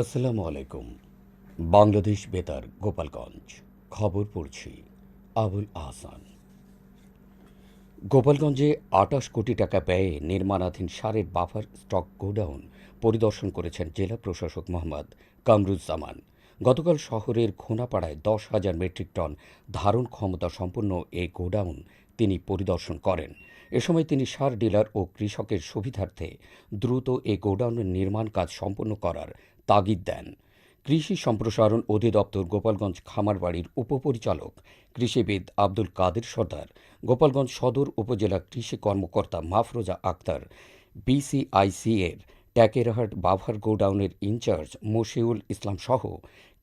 আসসালামু আলাইকুম। বাংলাদেশ বেতার, গোপালগঞ্জ। খবর পড়ছি আবুল আহসান। গোপালগঞ্জে আটাশ কোটি টাকা ব্যয়ে নির্মাণাধীন সারের বাফার স্টক গোডাউন পরিদর্শন করেছেন জেলা প্রশাসক মোহাম্মদ কামরুজ্জামান। গতকাল শহরের খোনাপাড়ায় দশ হাজার মেট্রিক টন ধারণ ক্ষমতা সম্পন্ন এই গোডাউন তিনি পরিদর্শন করেন। এ সময় তিনি সার ডিলার ও কৃষকের সুবিধার্থে দ্রুত এই গোডাউনের নির্মাণ কাজ সম্পন্ন করার তাগিদ দেন। কৃষি সম্প্রসারণ অধিদপ্তর গোপালগঞ্জ খামারবাড়ির উপপরিচালক কৃষিবিদ আব্দুল কাদের সর্দার, গোপালগঞ্জ সদর উপজেলা কৃষি কর্মকর্তা মাফরোজা আক্তার বিসিআইসি এর ট্যাকেরহাট বাভার গোডাউনের ইনচার্জ মশিউল ইসলাম সহ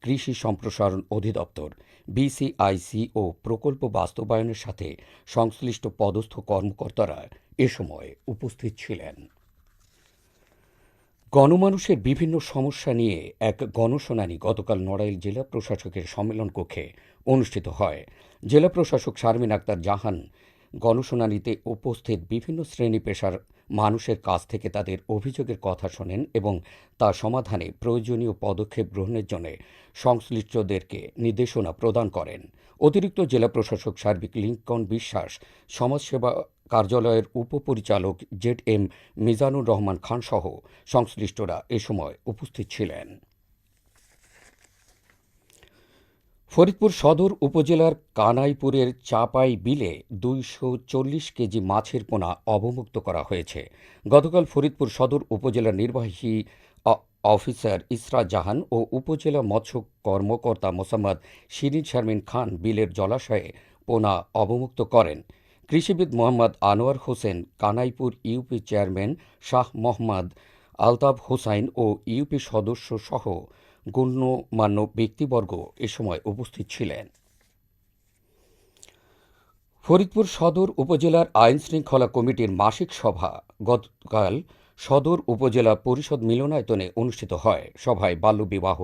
কৃষি সম্প্রসারণ অধিদপ্তর বিসিআইসি ও প্রকল্প বাস্তবায়নের সাথে সংশ্লিষ্ট পদস্থ কর্মকর্তারা এ সময় উপস্থিত ছিলেন। গণমানুষের বিভিন্ন সমস্যা নিয়ে এক গণশুনানি গতকাল নড়াইল জেলা প্রশাসকের সম্মেলন কক্ষে অনুষ্ঠিত হয়। জেলা প্রশাসক শারমিন আক্তার জাহান গণশুনানিতে উপস্থিত বিভিন্ন শ্রেণি পেশার মানুষের কাছ থেকে তাদের অভিযোগের কথা শোনেন এবং তা সমাধানে প্রয়োজনীয় পদক্ষেপ গ্রহণের জন্য সংশ্লিষ্টদেরকে নির্দেশনা প্রদান করেন। অতিরিক্ত জেলা প্রশাসক সার্বিক লিঙ্কন বিশ্বাস সমাজসেবা কার্যালয়ের উপপরিচালক জেড এম মিজানুর রহমান খান সহ সংশ্লিষ্টরা এ সময় উপস্থিত ছিলেন। ফরিদপুর সদর উপজেলার কানাইপুরের চাপাই বিলে দুইশো চল্লিশ কেজি মাছের পোনা অবমুক্ত করা হয়েছে। গতকাল ফরিদপুর সদর উপজেলার নির্বাহী অফিসার ইসরা জাহান ও উপজেলা মৎস্য কর্মকর্তা মোসাম্মদ শিরিন শারমিন খান বিলের জলাশয়ে পোনা অবমুক্ত করেন। কৃষিবিদ মোহাম্মদ আনোয়ার হোসেন, কানাইপুর ইউপি চেয়ারম্যান শাহ মোহাম্মদ আলতাফ হোসাইন ও ইউপি সদস্য সহ গণ্যমান্য ব্যক্তিবর্গ এ সময় উপস্থিত ছিলেন। ফরিদপুর সদর উপজেলার আইন শৃঙ্খলা কমিটির মাসিক সভা গতকাল সদর উপজেলা পরিষদ মিলনায়তনে অনুষ্ঠিত হয়। সভায় বাল্যবিবাহ,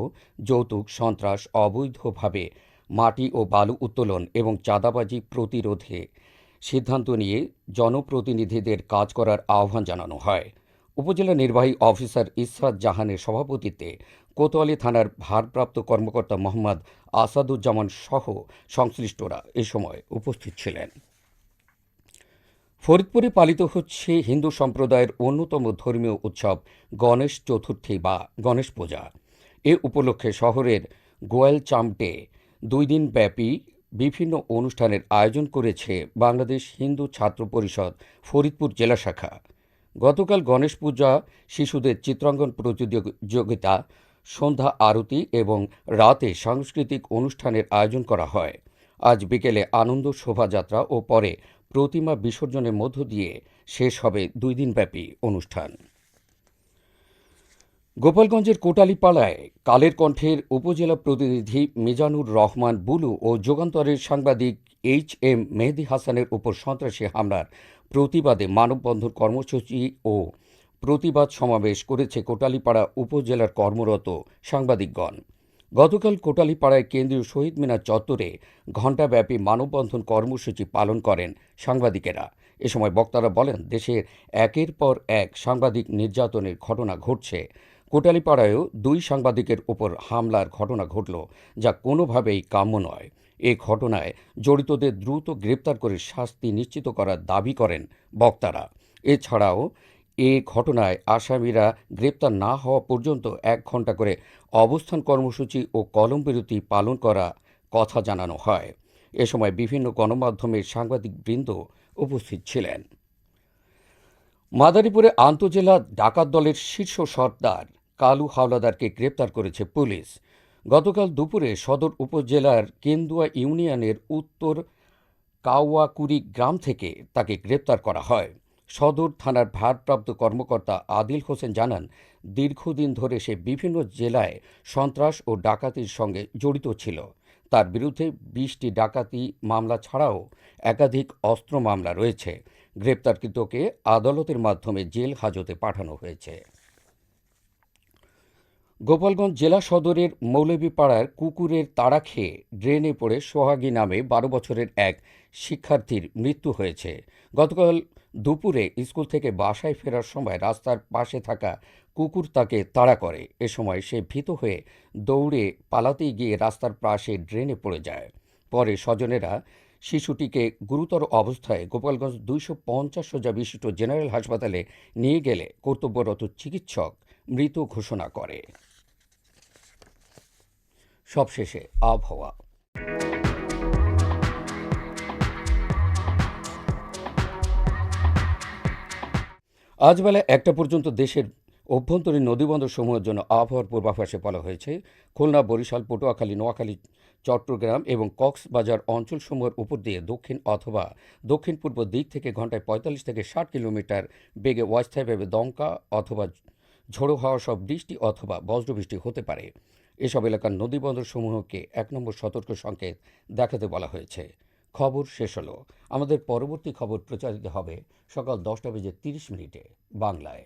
যৌতুক, সন্ত্রাস, অবৈধভাবে মাটি ও বালু উত্তোলন এবং চাঁদাবাজি প্রতিরোধে সিদ্ধান্ত নিয়ে জনপ্রতিনিধিদের কাজ করার আহ্বান জানানো হয়। উপজেলা নির্বাহী অফিসার ইসরাত জাহানের সভাপতিত্বে কোতোয়ালি থানার ভারপ্রাপ্ত কর্মকর্তা মোহাম্মদ আসাদুজ্জামান সহ সংশ্লিষ্টরা এ সময় উপস্থিত ছিলেন। ফরিদপুরে পালিত হচ্ছে হিন্দু সম্প্রদায়ের অন্যতম ধর্মীয় উৎসব গণেশ চতুর্থী বা গণেশ পূজা। এ উপলক্ষে শহরের গোয়াল চামটে দুই দিন ব্যাপী বিভিন্ন অনুষ্ঠানের আয়োজন করেছে বাংলাদেশ হিন্দু ছাত্র পরিষদ, ফরিদপুর জেলা শাখা। গতকাল গণেশ পূজা, শিশুদের চিত্রাঙ্কন প্রতিযোগিতা, সন্ধ্যা আরতি এবং রাতে সাংস্কৃতিক অনুষ্ঠানের আয়োজন করা হয়। আজ বিকেলে আনন্দ শোভাযাত্রা ও পরে প্রতিমা বিসর্জনের মধ্য দিয়ে শেষ হবে দুই দিনব্যাপী অনুষ্ঠান। গোপালগঞ্জের কোটালীপাড়ায় কালের কণ্ঠের উপজেলা প্রতিনিধি মিজানুর রহমান বুলু ও যুগান্তরের সাংবাদিক এইচ এম মেহেদি হাসানের উপর সন্ত্রাসী হামলার প্রতিবাদে মানববন্ধন কর্মসূচি ও প্রতিবাদ সমাবেশ করেছে কোটালীপাড়া উপজেলার কর্মরত সাংবাদিকগণ। গতকাল কোটালীপাড়ায় কেন্দ্রীয় শহীদ মিনার চত্বরে ঘণ্টাব্যাপী মানববন্ধন কর্মসূচি পালন করেন সাংবাদিকেরা। এ সময় বক্তারা বলেন, দেশের একের পর এক সাংবাদিক নির্যাতনের ঘটনা ঘটছে। কোটালীপাড়ায়ও দুই সাংবাদিকের ওপর হামলার ঘটনা ঘটল, যা কোনোভাবেই কাম্য নয়। এ ঘটনায় জড়িতদের দ্রুত গ্রেপ্তার করে শাস্তি নিশ্চিত করার দাবি করেন বক্তারা। এছাড়াও এ ঘটনায় আসামিরা গ্রেপ্তার না হওয়া পর্যন্ত এক ঘণ্টা করে অবস্থান কর্মসূচি ও কলম বিরতি পালন করা কথা জানানো হয়। এ সময় বিভিন্ন গণমাধ্যমের সাংবাদিকবৃন্দ উপস্থিত ছিলেন। মাদারীপুরে আন্তজেলা ডাকাত দলের শীর্ষ সর্দার কালু হাওলাদারকে গ্রেপ্তার করেছে পুলিশ। গতকাল দুপুরে সদর উপজেলার কেন্দুয়া ইউনিয়নের উত্তর কাওয়াকুড়ি গ্রাম থেকে তাকে গ্রেপ্তার করা হয়। সদর থানার ভারপ্রাপ্ত কর্মকর্তা আদিল হোসেন জানান, দীর্ঘদিন ধরে সে বিভিন্ন জেলায় সন্ত্রাস ও ডাকাতির সঙ্গে জড়িত ছিল। তার বিরুদ্ধে বিশটি ডাকাতি মামলা ছাড়াও একাধিক অস্ত্র মামলা রয়েছে। গ্রেপ্তারকৃতকে আদালতের মাধ্যমে জেল হাজতে পাঠানো হয়েছে। গোপালগঞ্জ জেলা সদরের মৌলভীপাড়ার কুকুরের তাড়া খেয়ে ড্রেনে পড়ে সোহাগী নামে বারো বছরের এক শিক্ষার্থীর মৃত্যু হয়েছে। গতকাল দুপুরে স্কুল থেকে বাসায় ফেরার সময় রাস্তার পাশে থাকা কুকুর তাকে তাড়া করে। এ সময় সে ভীত হয়ে দৌড়ে পালাতে গিয়ে রাস্তার পাশে ড্রেনে পড়ে যায়। পরে স্বজনেরা শিশুটিকে গুরুতর অবস্থায় গোপালগঞ্জ দুইশো পঞ্চাশ শয্যা বিশিষ্ট জেনারেল হাসপাতালে নিয়ে গেলে কর্তব্যরত চিকিৎসক মৃত ঘোষণা করে। সবশেষে আবহাওয়া। আজ বেলা একটা পর্যন্ত দেশের অভ্যন্তরীণ নদীবন্দর সমূহের জন্য আবহাওয়ার পূর্বাভাসে বলা হয়েছে, খুলনা, বরিশাল, পটুয়াখালী, নোয়াখালী, চট্টগ্রাম এবং কক্সবাজার অঞ্চলসমূহের উপর দিয়ে দক্ষিণ অথবা দক্ষিণ পূর্ব দিক থেকে ঘন্টায় পঁয়তাল্লিশ থেকে ষাট কিলোমিটার বেগে অস্থায়ীভাবে দমকা অথবা ঝোড়ো হাওয়া সব বৃষ্টি অথবা বজ্রবৃষ্টি হতে পারে। এসব এলাকার নদীবন্দর সমূহকে এক নম্বর সতর্ক সংকেত দেখাতে বলা হয়েছে। খবর শেষ হলো। আমাদের পরবর্তী খবর প্রচারিত হবে সকাল দশটা বেজে তিরিশ মিনিটে বাংলায়।